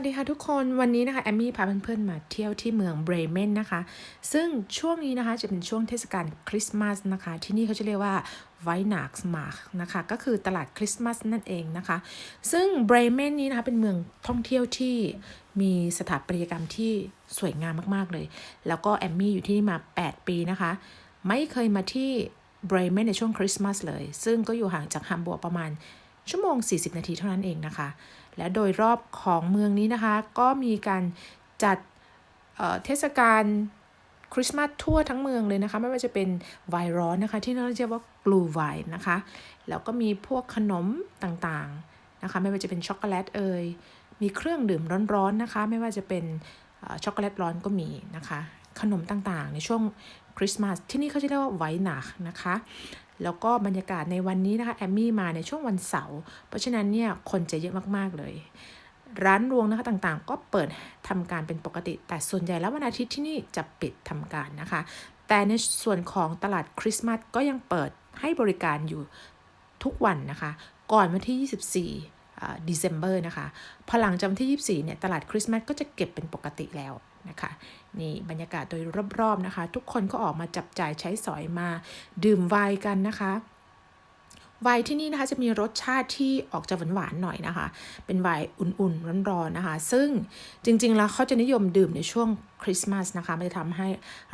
วัสดีค่ะทุกคนวันนี้นะคะแอมมี่พาเพื่อนๆมาเที่ยวที่เมืองเบรเมนนะคะ ซึ่งช่วงนี้นะคะจะเป็นช่วงเทศกาลคริสต์มาสนะคะ ที่นี่เขาจะเรียกว่าไวนักสมาร์นะคะก็คือตลาดคริสต์มาสนั่นเองนะคะ ซึ่งเบรเมนนี้นะคะเป็นเมืองท่องเที่ยวที่มีสถาปัตยกรรมที่สวยงามมากๆเลย แล้วก็แอมมี่อยู่ที่นี่มา 8 ปีนะคะ ไม่เคยมาที่เบรเมนในช่วงคริสต์มาสเลย ซึ่งก็อยู่ห่างจากฮัมบูร์กประมาณ ชั่วโมง 40 นาทีเท่านั้นเองนะคะ และโดยรอบของเมืองนี้นะคะ ก็มีการจัดเเทศกาลคริสต์มาสทั่วทั้งเมืองเลยนะคะ ไม่ว่าจะเป็นไวน์ร้อนนะคะ ที่เราเรียกว่ากลูไวน์นะคะ แล้วก็มีพวกขนมต่างๆนะคะ ไม่ว่าจะเป็นช็อกโกแลตเอ่ยมีเครื่องดื่มร้อนๆนะคะ ไม่ว่าจะเป็นช็อกโกแลตร้อนก็มีนะคะ ขนมต่างๆ ในช่วงคริสต์มาสที่นี่เขาจะเรียกว่าไวน์นักนะคะ แล้วก็บรรยากาศในวันนี้นะคะแอมมี่มาในช่วงวันเสาร์เพราะฉะนั้นเนี่ยคนจะเยอะมากๆเลย ร้านรวงนะคะต่างๆ ก็เปิดทำการเป็นปกติ แต่ส่วนใหญ่แล้ววันอาทิตย์ที่นี่จะปิดทำการนะคะ แต่ในส่วนของตลาดคริสต์มาสก็ยังเปิดให้บริการอยู่ทุกวันนะคะ ก่อนวันที่ 24 อ่า December นะคะ พอหลังจากวันที่ 24 เนี่ย ตลาดคริสต์มาสก็จะเก็บเป็นปกติแล้วนะคะ นี่บรรยากาศโดยรอบๆนะคะ ทุกคนก็ออกมาจับจ่ายใช้สอยมาดื่มไวน์กันนะคะไวน์ที่นี่นะคะจะมีรสชาติที่ออกจะหวานๆหน่อยนะคะ เป็นไวน์อุ่นๆร้อนๆนะคะ ซึ่งจริงๆแล้วเขาจะนิยมดื่มในช่วงคริสต์มาสนะคะ มันจะทำให้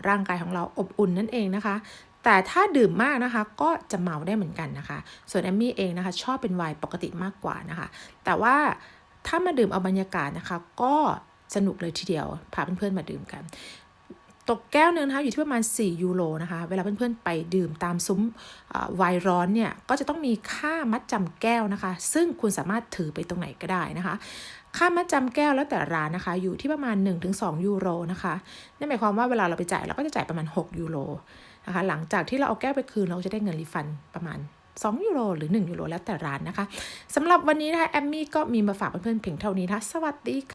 ร่างกายของเราอบอุ่นนั่นเองนะคะ แต่ถ้าดื่มมากนะคะก็จะเมาได้เหมือนกันนะคะ ส่วนแอมมี่เองนะคะ ชอบเป็นไวน์ปกติมากกว่านะคะ แต่ว่าถ้ามาดื่มเอาบรรยากาศนะคะ ก็สนุกเลยทีเดียวพาเพื่อนๆมาดื่มกัน ตกแก้วนึงนะคะอยู่ที่ประมาณ 4 ยูโรนะคะ เวลาเพื่อนๆไปดื่มตามซุ้มไวน์ร้อนเนี่ย ก็จะต้องมีค่ามัดจำแก้วนะคะ ซึ่งคุณสามารถถือไปตรงไหนก็ได้นะคะค่ามัดจำแก้วแล้วแต่ร้านนะคะ อยู่ที่ประมาณ 1-2 ยูโรนะคะนั่นหมายความว่าเวลาเราไปจ่ายเราก็จะจ่ายประมาณ 6 ยูโร นะคะหลังจากที่เราเอาแก้วไปคืนเราจะได้เงินรีฟันประมาณ 2 ยูโรหรือ 1 ยูโรแล้วแต่ร้านนะคะสำหรับวันนี้นะคะแอมมี่ก็มีมาฝากเพื่อนๆเพียงเท่านี้นะสวัสดีค่ะ